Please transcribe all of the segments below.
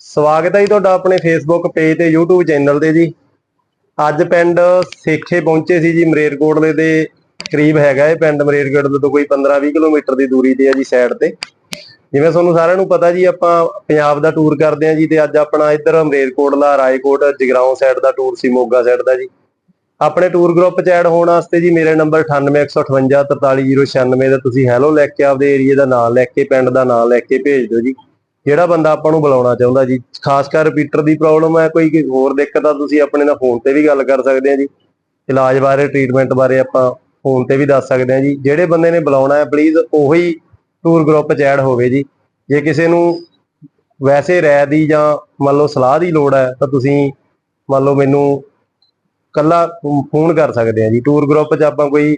ਸਵਾਗਤ ਹੈ ਜੀ ਤੁਹਾਡਾ ਆਪਣੇ ਫੇਸਬੁੱਕ ਪੇਜ ਤੇ YouTube ਚੈਨਲ ਤੇ ਜੀ। ਅੱਜ ਪਿੰਡ ਸੇਖੇ ਪਹੁੰਚੇ ਸੀ ਜੀ ਮਰੇਰਕੋਟਲੇ ਦੇ ਕਰੀਬ ਹੈਗਾ ਇਹ ਪਿੰਡ ਮਰੇਰਕੋਟਲੇ ਤੋਂ ਕੋਈ 15-20 ਕਿਲੋਮੀਟਰ ਦੀ ਦੂਰੀ ਤੇ ਹੈ ਜੀ ਸਾਈਡ ਤੇ। ਜਿਵੇਂ ਤੁਹਾਨੂੰ ਸਾਰਿਆਂ ਨੂੰ ਪਤਾ ਜੀ ਆਪਾਂ ਪੰਜਾਬ ਦਾ ਟੂਰ ਕਰਦੇ ਹਾਂ ਜੀ ਤੇ ਅੱਜ ਆਪਣਾ ਇੱਧਰ ਮਰੇਰਕੋਟਲਾ, ਰਾਏਕੋਟ, ਜਗਰਾਉਂ ਸਾਈਡ ਦਾ ਟੂਰ ਸੀ, ਮੋਗਾ ਸਾਈਡ ਦਾ ਜੀ। ਆਪਣੇ ਟੂਰ ਗਰੁੱਪ ਚ ਐਡ ਹੋਣ ਵਾਸਤੇ ਜੀ ਮੇਰੇ ਨੰਬਰ 9815843096 ਦਾ ਤੁਸੀਂ ਹੈਲੋ ਲਿਖ ਕੇ ਆਪਦੇ ਏਰੀਆ ਦਾ ਨਾਮ ਲਿਖ ਕੇ, ਪਿੰਡ ਦਾ ਨਾਮ ਲਿਖ ਕੇ ਭੇਜ ਦਿਓ ਜੀ। ਜਿਹੜਾ ਬੰਦਾ ਆਪਾਂ ਨੂੰ ਬੁਲਾਉਣਾ ਚਾਹੁੰਦਾ ਜੀ, ਖਾਸ ਕਰ ਰਿਪੀਟਰ ਦੀ ਪ੍ਰੋਬਲਮ ਹੈ, ਕੋਈ ਹੋਰ ਦਿੱਕਤ ਆ, ਤੁਸੀਂ ਆਪਣੇ ਨਾਲ ਫੋਨ ਤੇ ਵੀ ਗੱਲ ਕਰ ਸਕਦੇ ਆ ਜੀ। ਇਲਾਜ ਬਾਰੇ ਟ੍ਰੀਟਮੈਂਟ ਬਾਰੇ ਆਪਾਂ ਫੋਨ ਤੇ ਵੀ ਦੱਸ ਸਕਦੇ ਆ ਜੀ। ਜਿਹੜੇ ਬੰਦੇ ਨੇ ਬੁਲਾਉਣਾ ਹੈ ਪਲੀਜ਼ ਉਹੀ ਟੂਰ ਗਰੁੱਪ ਚ ਐਡ ਹੋਵੇ ਜੀ। ਜੇ ਕਿਸੇ ਨੂੰ ਵੈਸੇ ਰਾਇ ਦੀ ਜਾਂ ਮੰਨ ਲਓ ਸਲਾਹ ਦੀ ਲੋੜ ਹੈ, ਤਾਂ ਤੁਸੀਂ ਮੰਨ ਲਓ ਮੈਨੂੰ ਕੱਲਾ ਫੋਨ ਕਰ ਸਕਦੇ ਆ ਜੀ। ਟੂਰ ਗਰੁੱਪ 'ਚ ਆਪਾਂ ਕੋਈ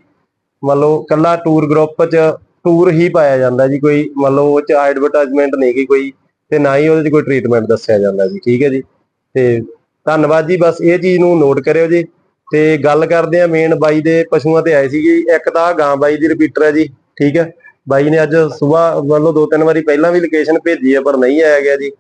ਮੰਨ ਲਓ ਕੱਲਾ ਟੂਰ ਗਰੁੱਪ 'ਚ ਟੂਰ ਹੀ ਪਾਇਆ ਜਾਂਦਾ ਜੀ। ਕੋਈ ਮੰਨ ਲਓ ਉਹ 'ਚ ਐਡਵਰਟਾਈਜ਼ਮੈਂਟ ਨਹੀਂ ਗੀ ਕੋਈ ਤੇ ਨਾ ਹੀ ਉਹਦੇ 'ਚ ਕੋਈ ਟ੍ਰੀਟਮੈਂਟ ਦੱਸਿਆ ਜਾਂਦਾ ਜੀ, ਠੀਕ ਹੈ ਜੀ? ਤੇ ਧੰਨਵਾਦ ਜੀ, ਬਸ ਇਹ ਚੀਜ਼ ਨੂੰ ਨੋਟ ਕਰਿਓ ਜੀ। ਤੇ ਗੱਲ ਕਰਦੇ ਆ ਮੇਨ ਬਾਈ ਦੇ ਪਸ਼ੂਆਂ ਤੇ ਆਏ ਸੀਗੇ ਇੱਕ ਤਾਂ ਗਾਂ ਬਾਈ ਦੀ ਰਿਪੀਟਰ ਹੈ ਜੀ, ਠੀਕ ਹੈ? ਬਾਈ ਨੇ ਅੱਜ ਸਵੇਰ ਮੰਨ ਦੋ ਤਿੰਨ ਵਾਰੀ ਪਹਿਲਾਂ ਵੀ ਲੋਕੇਸ਼ਨ ਭੇਜੀ ਹੈ, ਪਰ ਨਹੀਂ ਆਇਆ ਗਿਆ ਜੀ।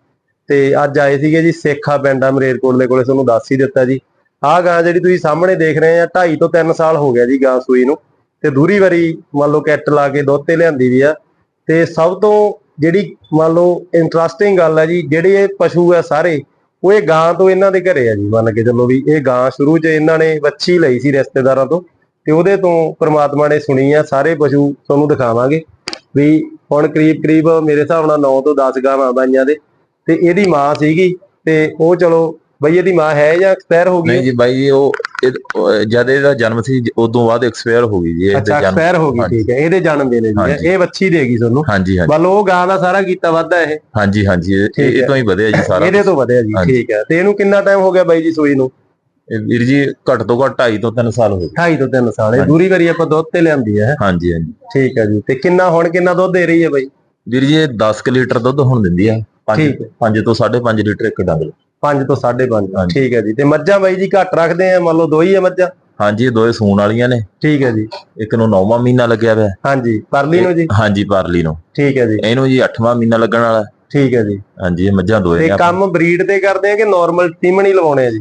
ਤੇ ਅੱਜ ਆਏ ਸੀਗੇ ਜੀ ਸੇਖਾ ਪਿੰਡ ਆ ਮਰੇਰਕੋਟਲੇ ਕੋਲੇ ਤੁਹਾਨੂੰ ਦੱਸ ਹੀ ਦਿੱਤਾ ਜੀ। ਆਹ ਗਾਂ ਜਿਹੜੀ ਤੁਸੀਂ ਸਾਹਮਣੇ ਦੇਖ ਰਹੇ ਆ 2.5 ਤੋਂ 3 ਸਾਲ ਹੋ ਗਿਆ ਜੀ ਗਾਂ ਸੂਈ ਨੂੰ। ਤੇ ਦੂਰੀ ਵਾਰੀ ਮੰਨ ਲਓ ਕੈਟ ਲਾ ਕੇ ਦੁੱਧ ਤੇ ਲਿਆਂਦੀ ਵੀ ਆ। ਤੇ ਸਭ ਤੋਂ ਜਿਹੜੀ ਮੰਨ ਲਓ ਇੰਟਰਸਟਿੰਗ ਗੱਲ ਹੈ ਜੀ, ਜਿਹੜੇ ਇਹ ਪਸ਼ੂ ਆ ਸਾਰੇ, ਉਹ ਇਹ ਗਾਂ ਤੋਂ ਇਹਨਾਂ ਦੇ ਘਰੇ ਆ ਜੀ, ਮੰਨ ਕੇ ਚੱਲੋ ਵੀ ਇਹ ਗਾਂ ਸ਼ੁਰੂ 'ਚ ਇਹਨਾਂ ਨੇ ਵੱਛੀ ਲਈ ਸੀ ਰਿਸ਼ਤੇਦਾਰਾਂ ਤੋਂ ਤੇ ਉਹਦੇ ਤੋਂ ਪ੍ਰਮਾਤਮਾ ਨੇ ਸੁਣੀ ਆ, ਸਾਰੇ ਪਸ਼ੂ ਤੁਹਾਨੂੰ ਦਿਖਾਵਾਂਗੇ ਵੀ ਹੁਣ ਕਰੀਬ ਕਰੀਬ ਮੇਰੇ ਹਿਸਾਬ ਨਾਲ 9 ਤੋਂ 10 ਗਾਂ ਬਾਈਆਂ ਦੇ ਤੇ ਇਹਦੀ ਮਾਂ ਸੀਗੀ ਤੇ ਉਹ ਚਲੋ ਬਈ ਇਹਦੀ ਮਾਂ ਹੈ ਜਾਂ ਐਕਸਪਾਇਰ ਹੋ ਗਈ ਨਹੀਂ ਜੀ ਬਾਈ ਉਹ ਇਹ- ਜਦ ਇਹਦਾ ਜਨਮ ਸੀ ਉਦੋਂ ਬਾਅਦ ਐਕਸਪਾਇਰ ਹੋ ਗਈ ਜੀ ਅੱਛਾ ਜਨਮ। ਐਕਸਪਾਇਰ ਹੋ ਗਈ ਹਾਂਜੀ। ਠੀਕ ਹੈ ਇਹਦੇ ਜਨਮ ਵੇਲੇ ਦੀ ਹੈ ਹਾਂਜੀ। ਇਹ ਵੱਛੀ ਦੇਗੀ ਤੁਹਾਨੂੰ। ਹਾਂਜੀ ਹਾਂਜੀ। ਵੱਲ ਉਹ ਗਾਂ ਦਾ ਸਾਰਾ ਕੀਤਾ ਵਾਧਾ ਇਹ। ਹਾਂਜੀ ਹਾਂਜੀ ਇਹ- ਠੀਕ ਇਹ ਹੈ। ਤੋਂ ਹੀ ਵਧਿਆ ਜੀ ਸਾਰਾ ਇਹਦੇ ਤੋਂ ਵਧਿਆ ਜੀ ਹਾਂਜੀ। ਠੀਕ ਹੈ। ਤੇ ਇਹਨੂੰ ਕਿੰਨਾ ਟਾਈਮ ਹੋ ਗਿਆ ਬਾਈ ਜੀ ਸੂਈ ਨੂੰ? ਇਹ ਵੀਰ ਜੀ ਘੱਟ ਤੋਂ ਘੱਟ 2.5 ਤੋਂ 3 ਸਾਲ ਹੋ ਗਏ। 2.5 ਤੋਂ 3 ਸਾਲ ਇਹ ਹਾਂਜੀ। ਦੂਰੀ ਵਾਰੀ ਆਪਾਂ ਦੁੱਧ ਤੇ ਲਿਆਂਦੀ ਹੈ। ਹਾਂਜੀ ਹਾਂਜੀ। ਠੀਕ ਹੈ ਜੀ ਤੇ ਕਿੰਨਾ ਹੁਣ ਕਿੰਨਾ ਦੁੱਧ ਦੇ ਰਹੀ ਹੈ ਬਾਈ? ਵੀਰ ਜੀ ਇਹ 10 ਕੁ ਲੀਟਰ ਦੁੱਧ ਹੁਣ ਦਿੰਦੀ ਆ। 5 ਠੀਕ ਹੈ। 5 ਤੋਂ 5.5 ਲੀਟਰ ਇੱਕ ਡੰਗ। 5 ਤੋਂ 5.5 ਹਾਂਜੀ। ਠੀਕ ਹੈ ਜੀ। ਤੇ ਮੱਝਾਂ ਬਾਈ ਜੀ ਘੱਟ ਰੱਖਦੇ ਆ ਮੰਨ ਲਓ ਦੋ ਹੀ ਆ ਮੱਝਾਂ? ਹਾਂਜੀ ਇਹ ਦੋਏ ਸੂਣ ਵਾਲੀਆਂ ਨੇ। ਠੀਕ ਹੈ ਜੀ। ਇੱਕ ਨੂੰ 9ਵਾਂ ਮਹੀਨਾ ਲੱਗਿਆ ਹੋਇਆ ਹਾਂਜੀ ਪਰਲੀ ਨੂੰ ਜੀ? ਹਾਂਜੀ ਪਰਲੀ ਨੂੰ। ਠੀਕ ਹੈ ਜੀ। ਇਹਨੂੰ ਜੀ 8ਵਾਂ ਮਹੀਨਾ ਲੱਗਣ ਵਾਲਾ। ਠੀਕ ਹੈ ਜੀ। ਹਾਂਜੀ ਇਹ ਮੱਝਾਂ ਦੋਏ ਤੇ ਨੇ ਆਪਾਂ- ਕੰਮ ਬਰੀਡ ਤੇ ਕਰਦੇ ਆ ਕਿ ਨਾਰਮਲ ਹੀ ਲਵਾਉਣੇ ਆ ਜੀ?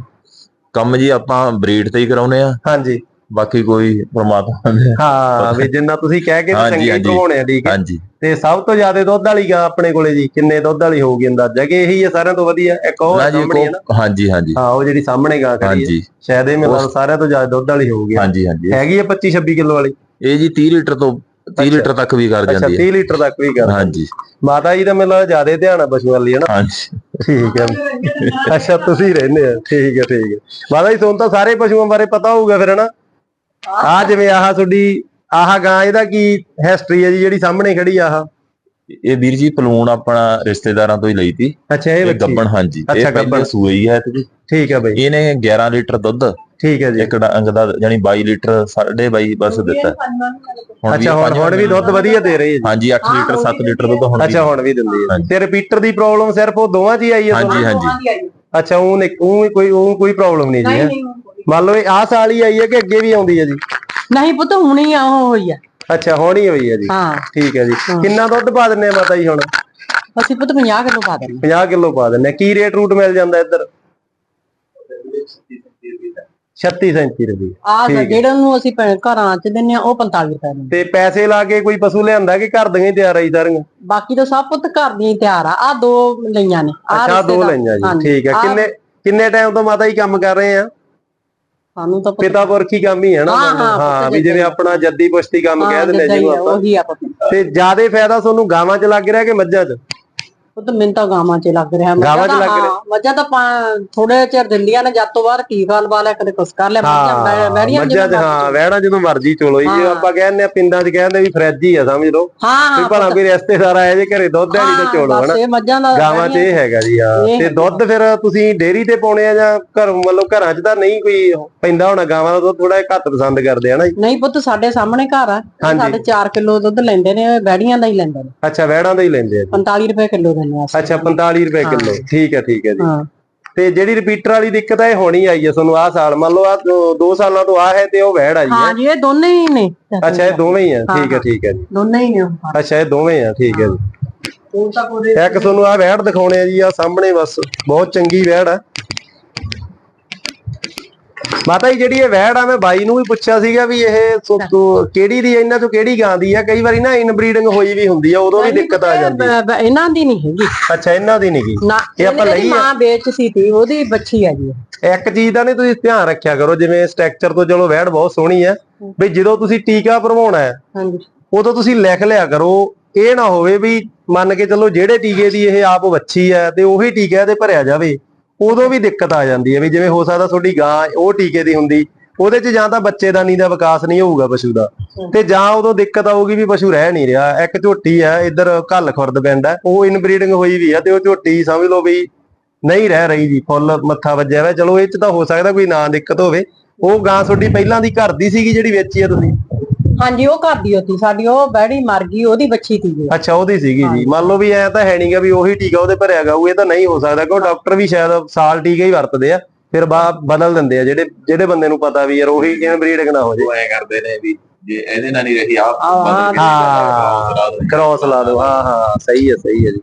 ਕੰਮ ਜੀ ਆਪਾਂ ਬਰੀਡ ਤੇ ਹੀ ਕਰਾਉਨੇ ਆ। ਹਾਂਜੀ। ਬਾਕੀ ਕੋਈ ਪ੍ਰਮਾਤਮਾ ਦੇ ਹਾਂ ਵੀ ਜਿੰਨਾ ਤੁਸੀਂ ਕਹਿ ਕੇ ਚੰਗੇ ਹਾਂਜੀ। ਲਵਾਉਣੇ ਆ ਠੀਕ ਹੈ। ਤੇ ਸਭ ਤੋਂ ਜ਼ਿਆਦਾ ਦੁੱਧ ਵਾਲੀ ਗਾਂ ਆਪਣੇ ਕੋਲੇ ਜੀ ਕਿੰਨੇ ਦੁੱਧ ਵਾਲੀ ਹੋਊਗੀ ਅੰਦਾਜ਼ਾ ਕਿ ਇਹੀ ਹੈ ਸਾਰਿਆਂ ਤੋਂ ਵਧੀਆ ਇੱਕ ਉਹ ਨਾ ਸਾਹਮਣੇ ਹੈ ਨਾ। ਹਾਂਜੀ ਹਾਂਜੀ। ਹਾਂ ਉਹ ਜਿਹੜੀ ਸਾਹਮਣੇ ਗਾਂ ਖੜੀ ਹੈ। ਸ਼ਾਇਦ ਇਹ ਮੈਨੂੰ ਸਾਰਿਆਂ ਤੋਂ ਜ਼ਿਆਦਾ ਦੁੱਧ ਵਾਲੀ ਹੋਊਗੀ। ਹਾਂਜੀ ਹਾਂਜੀ। ਹੈਗੀ ਹੈ 25 26 ਕਿਲੋ ਵਾਲੀ? ਇਹ ਜੀ 30 ਲੀਟਰ ਤੋਂ 30 ਲੀਟਰ ਤੱਕ ਵੀ ਕਰ ਜਾਂਦੀ ਹੈ। 30 ਲੀਟਰ ਤੱਕ ਵੀ ਕਰ ਹਾਂਜੀ। ਮਾਤਾ ਜੀ ਦਾ ਮੈਨੂੰ ਜ਼ਿਆਦਾ ਧਿਆਨ ਆ ਪਸ਼ੂ ਵਾਲੀ ਹੈ ਨਾ? ਹਾਂਜੀ। ਠੀਕ ਹੈ। ਅੱਛਾ ਤੁਸੀਂ ਰਹਿੰਦੇ ਆ। ਠੀਕ ਹੈ ਠੀਕ ਹੈ। ਮਾਤਾ ਜੀ ਤੁਹਾਨੂੰ ਤਾਂ ਸਾਰੇ ਪਸ਼ੂਆਂ ਬਾਰੇ ਪਤਾ ਹੋਊਗਾ ਫਿਰ ਹਨਾ ਆ ਜਿਵੇਂ ਆਹ ਤੁਹਾਡੀ ਆਹ ਗਾਂ ਇਹਦਾ ਕੀ ਹਿਸਟਰੀ ਹੈ ਜੀ ਜਿਹੜੀ ਸਾਹਮਣੇ ਖੜੀ ਆ ਆਹ? ਇਹ ਵੀਰ ਜੀ ਪਲੂਣ ਆਪਣਾ ਰਿਸ਼ਤੇਦਾਰਾਂ ਤੋਂ ਹੀ ਲਈ ਤੀ। ਅੱਛਾ ਇਹ ਬੱਚੀ। ਗੱਬਣ ਹਾਂਜੀ। ਅੱਛਾ, ਇਹ। ਪਹਿਲੇ ਸੂਈ ਹੀ ਹੈ ਤੇ ਜੀ ਠੀਕ ਹੈ ਬਈ। ਇਹਨੇ 11 ਲੀਟਰ ਦੁੱਧ ਠੀਕ ਹੈ ਜੀ। ਇੱਕ ਡੰਗ ਦਾ ਯਾਨੀ 22 ਲੀਟਰ 22 ਬਸ ਦਿੱਤਾ। ਅੱਛਾ ਹੁਣ ਹੁਣ ਵੀ ਦੁੱਧ ਵਧੀਆ ਦੇ ਰਹੀ ਹੈ ਜੀ। ਹਾਂਜੀ 8 ਲੀਟਰ 7 ਲੀਟਰ ਦੁੱਧ ਹੁਣ ਅੱਛਾ ਹੁਣ ਵੀ ਦਿੰਦੀ ਹੈ। ਤੇ ਰਿਪੀਟਰ ਦੀ ਪ੍ਰੋਬਲਮ ਸਿਰਫ ਉਹ ਦੋਵਾਂ 'ਚ ਹੀ ਆਈ ਹੈ ਹਾਂਜੀ? ਹਾਂਜੀ। ਅੱਛਾ ਉਹ ਨਹੀਂ ਉਹ ਕੋਈ ਉਹ ਕੋਈ ਪ੍ਰੋਬਲਮ ਨਹੀਂ ਜੀ? ਮੰਨ ਲਓ ਇਹ ਆਹ ਸਾਲ ਹੀ ਆਈ ਹੈ ਕਿ ਅੱਗੇ ਵੀ ਆਉਂਦੀ ਹੈ ਜੀ? ਨਹੀਂ ਪੁੱਤ ਹੁਣੀ ਆ ਉਹ ਹੋਈ ਆ। ਅੱਛਾ ਹੁਣ ਹੋਈ ਹੈ ਜੀ। ਹਾਂ। ਠੀਕ ਹੈ ਜੀ। ਕਿੰਨਾ ਦੁੱਧ ਪਾ ਦਿੰਨੇ ਆ ਮਾਤਾ ਜੀ ਹੁਣ? ਅਸੀਂ ਪੁੱਤ 50 ਕਿਲੋ ਪਾ ਦਿੰਦੇ 50 ਕਿਲੋ ਪਾ ਦਿੰਨੇ। ਕੀ ਰੇਟ ਰੂਟ ਮਿਲ ਜਾਂਦਾ ਇੱਧਰ? 36 37 ਰੁਪਏ। ਆ। ਜਿਹੜਾ ਨੂੰ ਅਸੀਂ ਘਰਾਂ ਚ ਦਿੰਨੇ ਆ ਉਹ 45 ਰੁਪਏ ਦਿੰਦੇ ਤੇ ਪੈਸੇ ਲਾ ਕੇ ਕੋਈ ਪਸ਼ੂ ਲਿਆਂਦਾ ਕਿ ਘਰ ਦੀਆਂ ਹੀ ਤਿਆਰ ਆਈ ਸਾਰੀਆਂ? ਬਾਕੀ ਤਾਂ ਸਭ ਪੁੱਤ ਘਰ ਦੀਆਂ ਹੀ ਤਿਆਰ ਆ। ਆ ਦੋ ਲਈਆਂ ਨੇ। ਅੱਛਾ ਦੋ ਲਈਆਂ ਜੀ। ਠੀਕ ਹੈ। ਕਿੰਨੇ ਕਿੰਨੇ ਟਾਈਮ ਤੋਂ ਮਾਤਾ ਜੀ ਕੰਮ ਕਰ ਰਹੇ ਆ? ਸਾਨੂੰ ਤਾਂ ਪੁੱਤ ਪੁਰਖੀ ਕੰਮ ਹੀ ਹੈ ਨਾ ਹਾਂ, ਵੀ ਜਿਵੇਂ ਆਪਣਾ ਜੱਦੀ ਪੁਸ਼ਤੀ ਕੰਮ ਕਹਿ ਦਿੰਦੇ ਜਿਹਨੂੰ ਆਪਾਂ। ਉਹੀ ਆ ਪੁੱਤ ਤੇ ਜਿਆਦੇ ਫਾਇਦਾ ਤੁਹਾਨੂੰ ਗਾਵਾਂ 'ਚ ਲੱਗ ਰਿਹਾ ਕਿ ਮੱਝਾਂ 'ਚ? ਪੁੱਤ ਮੈਨੂੰ ਤਾਂ ਗਾਵਾਂ 'ਚ ਲੱਗ ਰਿਹਾ। ਗਾਵਾਂ 'ਚ ਤਾਂ- ਲੱਗ ਰਿਹਾ? ਮੱਝਾਂ ਤਾਂ ਥੋੜੇ ਚਿਰ ਦਿੰਦੀਆਂ ਨੇ ਜਦ ਤੋਂ ਬਾਅਦ ਟੀਕਾ ਲਵਾ ਲਿਆ ਕਦੇ ਕੁਛ ਕਰ ਲਿਆ। ਮੱਝਾਂ ਬੈੜੀਆਂ ਮੱਝਾਂ 'ਚ ਹਾਂ ਵਹਿੜਾ ਜਦੋਂ ਮਰਜ਼ੀ ਚੋਲੋ ਜੀ। ਆਪਾਂ ਕਹਿੰਦੇ ਆ ਪਿੰਡਾਂ 'ਚ ਕਹਿੰਦੇ ਵੀ ਫਰਿੱਜ ਹੀ ਆ ਸਮਝ ਲਓ। ਹਾਂ ਵੀ ਭਲਾ ਵੀ ਰਿਸ਼ਤੇਦਾਰ ਆਏ ਜੇ ਘਰੇ ਦੁੱਧ ਦੇਣੀ ਤਾਂ ਚੋਲੋ ਹਨਾ। ਬਸ ਇਹ ਮੱਝਾਂ ਦਾ ਗਾਵਾਂ 'ਚ ਇਹ ਹੈਗਾ ਜੀ ਇਹ ਤੇ। ਦੁੱਧ ਫਿਰ ਤੁਸੀਂ ਡੇਅਰੀ ਤੇ ਪਾਉਣੇ ਆ ਜਾਂ ਘਰ ਮਤਲਬ ਘਰਾਂ 'ਚ ਤਾਂ ਨਹੀਂ ਕੋਈ ਪੈਂਦਾ ਹੋਣਾ? ਗਾਵਾਂ ਦਾ ਦੁੱਧ ਥੋੜਾ ਘੱਟ ਪਸੰਦ ਕਰਦੇ ਆ ਨਾ ਜੀ? ਨਹੀਂ ਪੁੱਤ ਸਾਡੇ ਸਾਹਮਣੇ ਘਰ ਆ। ਹਾਂਜੀ। ਸਾਡੇ 4 ਕਿਲੋ ਦੁੱਧ ਲੈਂਦੇ ਨੇ ਬੈੜੀਆਂ ਦਾ ਹੀ ਲੈਂਦੇ ਨੇ। ਅੱਛਾ ਵਹਿੜਾਂ ਦਾ ਹੀ ਲੈਂਦੇ ਆ ਜੀ। 45 ਰੁਪਏ ਕਿਲੋ ਦਿੰਦੇ ਅਸੀਂ। ਅੱਛਾ 45 ਰੁਪਏ ਕਿਲੋ। ਠੀਕ ਹੈ ਠੀਕ ਹੈ ਜੀ। ਹਾਂ। ਤੇ ਜਿਹੜੀ ਰਿਪੀਟਰ ਵਾਲੀ ਦਿੱਕਤ ਹੈ ਇਹ ਹੋਣੀ ਆਈ ਹੈ ਤੁਹਾਨੂੰ ਆਹ ਸਾਲ। ਮੰਨ ਲਓ ਆ ਦੋ ਸਾਲਾਂ ਤੋਂ ਆ ਹੈ ਤੇ ਉਹ ਵਹਿੜ ਆਈ ਹੈ। ਹਾਂ ਜੀ ਇਹ ਦੋਨੇ ਹੀ ਨੇ। ਅੱਛਾ ਇਹ ਦੋਵੇਂ ਹੀ ਆ। ਠੀਕ ਹੈ ਠੀਕ ਹੈ ਜੀ। ਦੋਨੇ ਹੀ ਨੇ ਅੱਛਾ ਇਹ ਦੋਵੇਂ ਆ। ਠੀਕ ਹੈ ਜੀ। ਇੱਕ ਤੁਹਾਨੂੰ ਆ ਵੈੜ ਦਿਖਾਉਣੇ ਆ ਜੀ ਆ ਸਾਹਮਣੇ ਬਸ। ਬਹੁਤ ਚੰਗੀ ਵੈੜ ਆ। ਮਾਤਾ ਜੀ ਜਿਹੜੀ ਇਹ ਵੈੜ ਆ ਮੈਂ ਬਾਈ ਨੂੰ ਵੀ ਪੁੱਛਿਆ ਸੀਗਾ ਵੀ ਇਹ ਸੋ- ਕਿਹੜੀ ਦੀ ਆ, ਇਹਨਾਂ ਚੋਂ ਕਿਹੜੀ ਗਾਂ ਦੀ ਆ ਕਈ ਵਾਰੀ ਨਾ ਇਨਬਰੀਡਿੰਗ ਹੋਈ ਵੀ ਹੁੰਦੀ ਆ ਉਦੋਂ ਵੀ ਦਿੱਕਤ ਆ ਜਾਂਦੀ ਆ। ਬ- ਬ- ਇਹਨਾਂ ਦੀ ਨਹੀਂ ਹੈਗੀ। ਅੱਛਾ ਇਹਨਾਂ ਦੀ ਨਹੀਂ ਨਾ ਇਹ ਆਪਾਂ ਲਈ ਆ? ਮਾਂ ਵੇਚ ਸੀ ਤੀ ਉਹਦੀ ਬੱਚੀ ਆ ਜੀ। ਇੱਕ ਚੀਜ਼ ਦਾ ਨਹੀਂ ਤੁਸੀਂ ਧਿਆਨ ਰੱਖਿਆ ਕਰੋ ਜਿਵੇਂ ਸਟਰਕਚਰ ਤੋਂ ਚਲੋ ਵੈੜ ਬਹੁਤ ਸੋਹਣੀ ਆ ਵੀ ਜਦੋਂ ਤੁਸੀਂ ਟੀਕਾ ਭਰਵਾਉਣਾ ਹੈ ਹਾਂਜੀ। ਉਦੋਂ ਤੁਸੀਂ ਲਿਖ ਲਿਆ ਕਰੋ ਇਹ ਨਾ ਹੋਵੇ ਵੀ ਮੰਨ ਕੇ ਚੱਲੋ ਜਿਹੜੇ ਟੀਕੇ ਦੀ ਇਹ ਆਪ ਵੱਛੀ ਹੈ ਤੇ ਉਹੀ ਟੀਕਾ ਇਹਦੇ ਭਰਿਆ ਜਾਵੇ। ਉਦੋਂ ਵੀ ਦਿੱਕਤ ਆ ਜਾਂਦੀ ਹੈ ਵੀ ਜਿਵੇਂ ਹੋ ਸਕਦਾ ਤੁਹਾਡੀ ਗਾਂ ਉਹ ਟੀਕੇ ਦੀ ਹੁੰਦੀ ਉਹਦੇ 'ਚ ਜਾਂ ਤਾਂ ਬੱਚੇਦਾਨੀ ਦਾ ਵਿਕਾਸ ਨਹੀਂ ਹੋਊਗਾ ਪਸ਼ੂ ਦਾ। ਤੇ ਜਾਂ ਉਦੋਂ ਦਿੱਕਤ ਆਊਗੀ ਵੀ ਪਸ਼ੂ ਰਹਿ ਨਹੀਂ ਰਿਹਾ ਇੱਕ ਝੋਟੀ ਹੈ ਇੱਧਰ ਘੱਲ ਖੁਰਦ ਪਿੰਡ ਹੈ ਉਹ ਇਨਬਰੀਡਿੰਗ ਹੋਈ ਵੀ ਆ ਤੇ ਉਹ ਝੋਟੀ ਸਮਝ ਲਓ ਵੀ ਨਹੀਂ ਰਹਿ ਰਹੀ ਜੀ ਫੁੱਲ ਮੱਥਾ ਵੱਜਿਆ ਹੋਇਆ ਚਲੋ ਇਹ 'ਚ ਤਾਂ ਹੋ ਸਕਦਾ ਕੋਈ ਨਾ ਦਿੱਕਤ ਹੋਵੇ। ਉਹ ਗਾਂ ਤੁਹਾਡੀ ਪਹਿਲਾਂ ਦੀ ਘਰ ਦੀ ਸੀਗੀ ਜਿਹੜੀ ਵੇਚੀ ਆ ਤੁਸੀਂ? ਹਾਂਜੀ ਉਹ ਘਰ ਦੀ ਹੋਤੀ ਸਾਡੀ ਉਹ ਬੈੜੀ ਮਰ ਗਈ ਉਹਦੀ ਬੱਚੀ ਤੀ ਜੀ ਅੱਛਾ ਉਹਦੀ ਸੀਗੀ ਜੀ। ਮੰਨ ਲਓ ਵੀ ਐ ਤਾਂ ਹੈ ਨਹੀਂਗਾ ਵੀ ਉਹੀ ਟੀਕਾ ਉਹਦੇ ਭਰਿਆ ਗਾਊ ਇਹ ਤਾਂ ਨਹੀਂ ਹੋ ਸਕਦਾ ਕਿਉਂ ਡਾਕਟਰ ਵੀ ਸ਼ਾਇਦ ਸਾਲ ਟੀਕਾ ਹੀ ਵਰਤਦੇ ਆ ਫਿਰ ਬਾਅਦ ਬਦਲ ਦਿੰਦੇ ਆ ਜਿਹੜੇ ਜਿਹੜੇ ਬੰਦੇ ਨੂੰ ਪਤਾ ਵੀ ਯਾਰ ਉਹੀ ਇਨਬਰੀਡਿੰਗ ਨਾ ਹੋ ਜੇ। ਉਹ ਐ ਕਰਦੇ ਨੇ ਵੀ ਜੇ ਇਹਦੇ ਨਾਲ ਨਹੀਂ ਰਹੀ ਆਪ ਹਾਂ, ਕ੍ਰੋਸ ਲਾ ਦਿਓ। ਹਾਂ ਹਾਂ ਸਹੀ ਹੈ ਸਹੀ ਹੈ ਜੀ।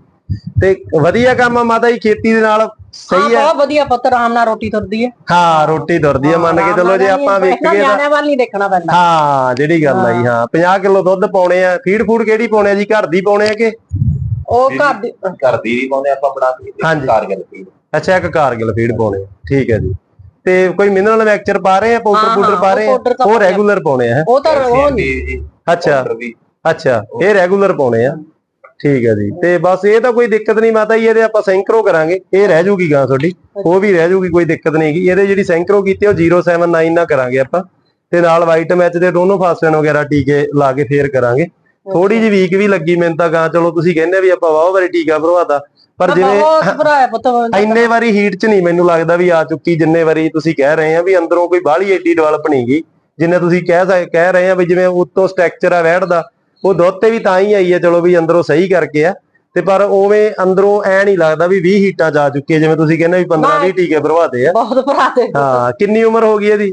ਤੇ ਵਧੀਆ ਕੰਮ ਆ ਮਾਤਾ ਜੀ ਖੇਤੀ ਦੇ ਨਾਲ ਸਹੀ ਹੈ ਬਹੁਤ ਵਧੀਆ ਪੁੱਤ ਆਰਾਮ ਨਾਲ ਰੋਟੀ ਤੁਰਦੀ ਹੈ। ਹਾਂ ਰੋਟੀ ਦੁਰਦੀ ਆ ਮੰਨ ਕੇ ਚੱਲੋ ਜੇ ਆਪਾਂ ਵੇਖੀਏ ਤਾਂ ਨਿਆਣਿਆਂ ਵੱਲ ਨਹੀਂ ਦੇਖਣਾ ਪੈਂਦਾ। ਹਾਂ ਜਿਹੜੀ ਗੱਲ ਆ ਜੀ ਹਾਂ। 50 ਕਿਲੋ ਦੁੱਧ ਪਾਉਣੇ ਆ ਫੀਡ ਫੂਡ ਕਿਹੜੀ ਪਾਉਣੇ ਆ ਜੀ ਘਰ ਦੀ ਪਾਉਣੇ ਆ ਕਿ? ਉਹ ਘਰ ਦੀ ਘਰ ਦੀ ਵੀ ਪਾਉਂਦੇ ਆਪਾਂ ਬਣਾ ਕੇ। ਕਾਰਗਲ ਫੀਡ। ਅੱਛਾ ਇੱਕ ਕਾਰਗਿਲ ਫੀਡ ਪਾਉਣੇ ਠੀਕ ਹੈ ਜੀ। ਤੇ ਕੋਈ ਮਿਨਰਲ ਮਿਕਸਚਰ ਪਾ ਰਹੇ ਆ ਪਾਊਡਰ ਹਾਂ, ਹਾਂ, ਪਾ ਰਹੇ ਆ? ਉਹ। ਰੈਗੂਲਰ ਪਾਉਣੇ ਆ ਹੈਂ? ਉਹ ਤਾਂ ਉਹ ਅੱਛਾ ਅੱਛਾ ਇਹ ਰੈਗੂਲਰ ਪਾਉਣੇ ਆ। ਠੀਕ ਹੈ ਜੀ। ਤੇ ਬਸ ਇਹ ਤਾਂ ਕੋਈ ਦਿੱਕਤ ਨਹੀਂ ਮਾਤਾ ਜੀ ਇਹਦੇ ਆਪਾਂ ਸੈਂਕਰੋ ਕਰਾਂਗੇ। ਇਹ ਰਹਿ ਜੂਗੀ ਗਾਂ ਤੁਹਾਡੀ। ਉਹ ਵੀ ਰਹਿ ਜੂਗੀ ਕੋਈ ਦਿੱਕਤ ਨਹੀਂ ਹੈਗੀ। ਇਹਦੇ ਜਿਹੜੀ ਸੈਂਕਰੋ ਕੀਤੀ ਉਹ 079 ਨਾਲ ਕਰਾਂਗੇ ਆਪਾਂ। ਤੇ ਨਾਲ ਵਾਈਟ ਮੈਚ ਦੇ ਦੋਨੋਂ ਫਾਸਟਨ ਵਗੈਰਾ ਟੀਕੇ ਲਾ ਕੇ ਫੇਰ ਕਰਾਂਗੇ। ਥੋੜੀ ਜਿਹੀ ਵੀਕ ਵੀ ਲੱਗੀ ਮੈਨੂੰ ਤਾਂ ਗਾਂ। ਚਲੋ ਤੁਸੀਂ ਕਹਿੰਦੇ ਵੀ ਆਪਾਂ ਵਾਹ ਵਾਰੀ ਟੀਕਾ ਭਰਵਾਤਾ। ਪਰ ਜਿਵੇਂ ਇੰਨੇ ਵਾਰੀ ਹੀਟ 'ਚ ਨਹੀਂ ਮੈਨੂੰ ਲੱਗਦਾ ਵੀ ਆ ਚੁੱਕੀ ਜਿੰਨੇ ਵਾਰੀ ਤੁਸੀਂ ਕਹਿ ਰਹੇ ਆ ਵੀ ਅੰਦਰੋਂ ਕੋਈ ਬਾਹਲੀ ਏਡੀ ਡਿਵੈਲਪ ਨਹੀਂ ਗਈ। ਜਿੰਨੇ ਤੁਸੀਂ ਕਹਿ ਕਹਿ ਰਹੇ ਆ ਵੀ ਜਿਵੇਂ ਉੱਤੋਂ ਸਟਰਕਚਰ ਆ ਵੈੜ ਦਾ ਉਹ ਦੁੱਧ ਤੇ ਵੀ ਤਾਂ ਹੀ ਆਈ ਹੈ ਚਲੋ ਵੀ ਅੰਦਰੋਂ ਸਹੀ ਕਰਕੇ ਆ। ਤੇ ਪਰ ਉਵੇਂ ਅੰਦਰੋਂ ਐ ਨਹੀਂ ਲੱਗਦਾ ਵੀ 20 ਹੀਟਾਂ ਜਾ ਚੁੱਕੀਆਂ ਜਿਵੇਂ ਤੁਸੀਂ ਕਹਿੰਦੇ ਵੀ 15 20 ਟੀਕੇ ਭਰਵਾਦੇ ਆ। ਬਹੁਤ ਭਰਾਤੇ ਹਾਂ ਕਿੰਨੀ ਉਮਰ ਹੋ ਗਈ ਇਹਦੀ?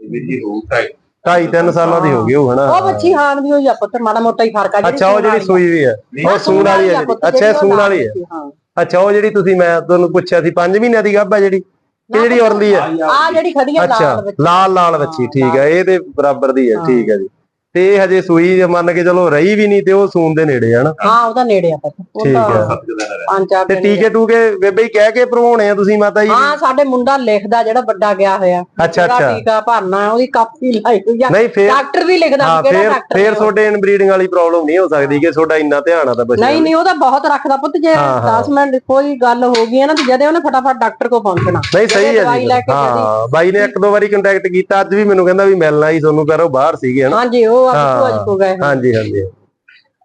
ਵੀ ਜੀ ਹੋ ਟਾਈ 2.5 3 ਸਾਲਾਂ ਦੀ ਹੋ ਗਈ ਉਹ ਹਨਾ? ਉਹ ਬੱਚੀ ਹਾਨ ਦੀ ਹੋਈ ਆ ਪੁੱਤ ਮਾੜਾ ਮੋਟਾ ਹੀ ਫ਼ਰਕ ਆ ਅੱਛਾ ਉਹ ਜਿਹੜੀ ਸੂਈ ਵੀ ਹੈ ਉਹ ਸੂਣ ਵਾਲੀ ਹੈ ਅੱਛਾ ਸੂਣ ਵਾਲੀ ਹੈ ਹਾਂ। ਅੱਛਾ ਉਹ ਜਿਹੜੀ ਤੁਸੀਂ ਮੈਂ ਤੁਹਾਨੂੰ ਪੁੱਛਿਆ ਸੀ 5 ਮਹੀਨਿਆਂ ਦੀ ਗੱਭ ਹੈ ਜਿਹੜੀ? ਕਿ ਜਿਹੜੀ ਉਰਲੀ ਹੈ ਆ? ਜਿਹੜੀ ਖੜੀ ਆ ਲਾਲ ਵਿੱਚ ਲਾਲ ਲਾਲ ਬੱਚੀ ਠੀਕ ਹੈ। ਇਹ ਤੇ ਬਰਾਬਰ ਦੀ ਹੈ। ਠੀਕ ਹੈ ਜੀ। ਤੇ ਇਹ ਹਜੇ ਸੂਈ ਮੰਨ ਕੇ ਚਲੋ ਰਹੀ ਵੀ ਨਹੀਂ ਤੇ ਉਹ ਸੂਨ ਦੇ ਨੇੜੇ ਹੈ ਨਾ। ਹਾਂ ਉਹਦਾ ਨੇੜੇ ਆ ਪੁੱਤ ਠੀਕ ਰਹਿ ਪੰਜ ਚਾਰ ਤੇ ਦਿਨ ਟੀਕੇ ਟੂਕੇ ਬੇਬੇ ਹੀ ਕਹਿ ਕੇ ਭਰਵਾਉਣੇ ਆ ਤੁਸੀਂ ਮਾਤਾ ਜੀ? ਹਾਂ ਸਾਡੇ ਮੁੰਡਾ ਲਿਖਦਾ ਜਿਹੜਾ ਵੱਡਾ ਗਿਆ ਹੋਇਆ। ਅੱਛਾ ਅੱਛਾ। ਟੀਕਾ ਭਰਨਾ ਹੈ, ਉਹਦੀ ਕਾਪੀ ਲਾਈ ਹੋਈ ਆ। ਨਹੀਂ ਫੇਰ ਡਾਕਟਰ ਵੀ ਲਿਖਦਾ ਵੀ ਕਿਹੜਾ ਫੇਰ ਡਾਕਟਰ ਫੇਰ ਤੁਹਾਡੇ ਇਨਬਰੀਡਿੰਗ ਵਾਲੀ ਪ੍ਰੋਬਲਮ ਨਹੀਂ ਹੋ ਸਕਦੀ ਕਿ ਤੁਹਾਡਾ ਇੰਨਾ ਧਿਆਨ ਆ ਤਾਂ ਬੱਚੇ ਨਹੀਂ ਨਹੀਂ ਉਹਦਾ ਬਹੁਤ ਰੱਖਦਾ ਪੁੱਤ ਜੇ ਹਾਂ, ਹਾਂ। 10 ਮਿੰਟ ਕੋਈ ਗੱਲ ਹੋ ਗਈ ਹੈ ਨਾ ਤੇ ਜਦੇ ਉਹਨੇ ਫਟਾਫਟ ਡਾਕਟਰ ਕੋਲ ਪਹੁੰਚਣਾ। ਨਹੀਂ ਸਹੀ ਹੈ ਜੀ। ਹਾਂ ਬਾਈ ਨੇ ਇੱਕ ਦੋ ਵਾਰੀ ਕੰਟੈਕਟ ਕੀਤਾ ਅੱਜ ਵੀ ਮੈਨੂੰ ਕਹਿੰਦਾ ਵੀ ਮਿਲਣਾ ਹੀ ਤੁਹਾਨੂੰ ਕਰੋ ਬਾਹਰ ਸੀਗੇ ਹਨਾ। ਹਾਂਜੀ ਉਹ ਗਏ ਹਾਂਜੀ ਹਾਂਜੀ।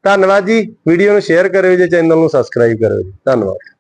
ਧੰਨਵਾਦ ਜੀ। ਵੀਡੀਓ ਨੂੰ ਸ਼ੇਅਰ ਕਰਿਓ ਜੀ ਚੈਨਲ ਨੂੰ ਸਬਸਕ੍ਰਾਈਬ ਕਰਿਓ ਜੀ। ਧੰਨਵਾਦ।